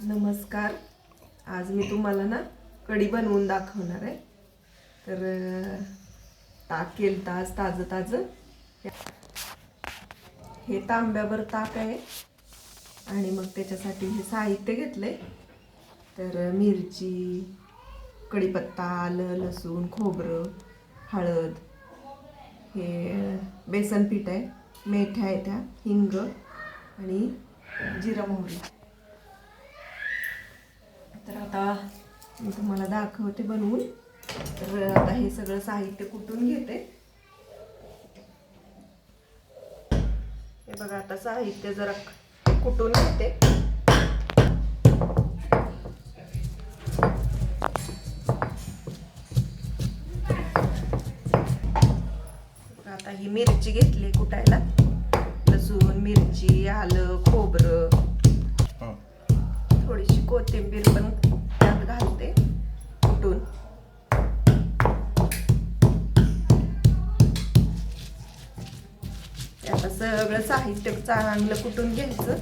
नमस्कार. आज मी तुम्हाला ना कढी बनवून दाखवणार आहे. तर ताक केलं ताज ताजं ताजं हे तांब्यावर ताक आहे. आणि मग त्याच्यासाठी हे साहित्य घेतलंय. तर मिरची कढीपत्ता आलं लसूण खोबरं हळद हे बेसन पीठ आहे. मेथ्या आहे त्या हिंग आणि जिरा मोहरी. तर आता मी तुम्हाला दाखवते बनवून. तर आता हे सगळं साहित्य कुटून घेते. हे बघा आता साहित्य जरा कुटून घेते. बघा, आता ही मिरची घेतली कुटायला. लसूण मिरची आलं खोबरं. थोडीशी कोथिंबीर पण त्यात घालते कुटून. आता सगळं साहित्य चांगलं कुटून घ्यायचं.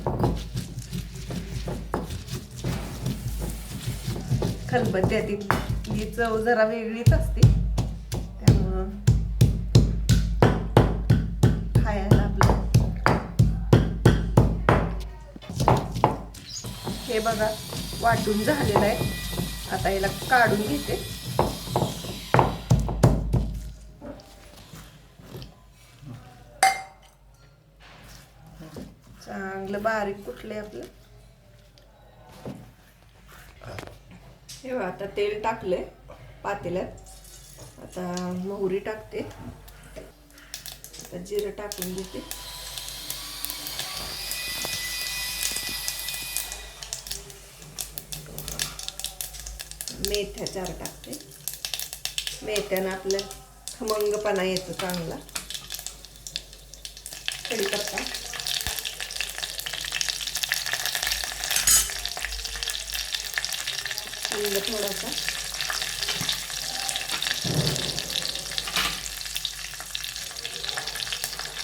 खलबत्त्या ही चव जरा वेगळीच असते. त्यामुळं खाया हे बघा वाटून झालेलं आहे. आता याला काढून घेते. चांगलं बारीक कुठलंय आपलं? हे आता तेल टाकलंय पातेल्यात. आता मोहरी टाकते. आता जिरं टाकून घेते. मेथ्या चार टाकते. मेथ्यानं आपलं खमंगपणा येतो चांगला. कढीपत्ता हिंग थोडासा.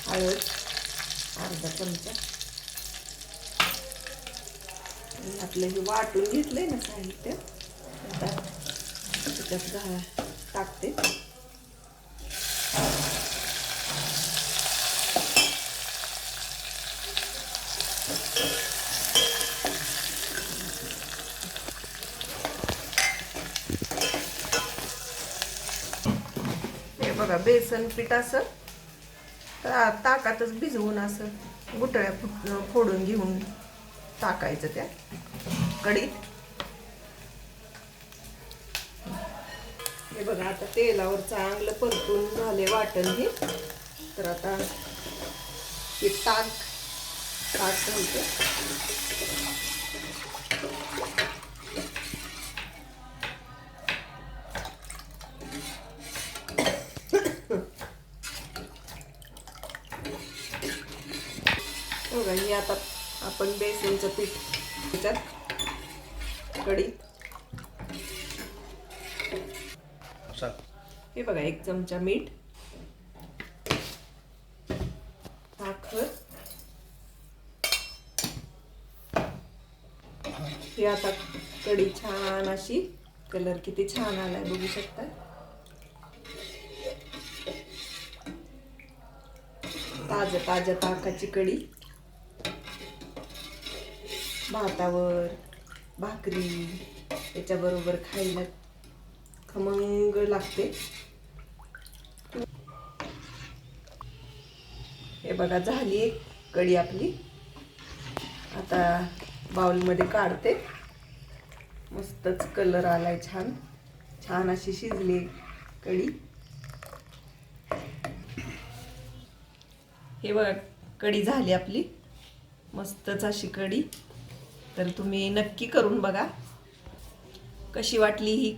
हळद अर्धा चमचा. आपलं हे वाटून घेतलंय ना साहित्य. त्यात घा टाकते हे बघा बेसन पीठ असं. तर ताकातच भिजवून असं गुटळ्या फुट- फोडून घेऊन टाकायचं त्या कढीत. हे बघा आता तेलावर चांगलं परतून झाले वाटण हे. तर आता हे ताक ताक घालते. बघा हे आता आपण बेसनचं पीठ त्याच्यात कढीत हे बघा एक चमचा मीठ. साखर. ही आता कढी छान अशी. कलर किती छान आलाय बघू शकता? ताज ताज्या ताकाची कढी. भातावर भाकरी. त्याच्याबरोबर खायला खमंग लागते. हे बघा झाली एक कढी आपली. आता बाउलमध्ये काढते. मस्तच कलर आलाय छान. छान अशी शिजली कढी. हे बघा कढी झाली आपली. मस्तच अशी कढी. तर तुम्ही नक्की करून बघा. कशी वाटली ही?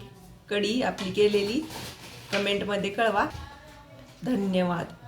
कढी आपली केलेली. कमेंटमध्ये कळवा. धन्यवाद.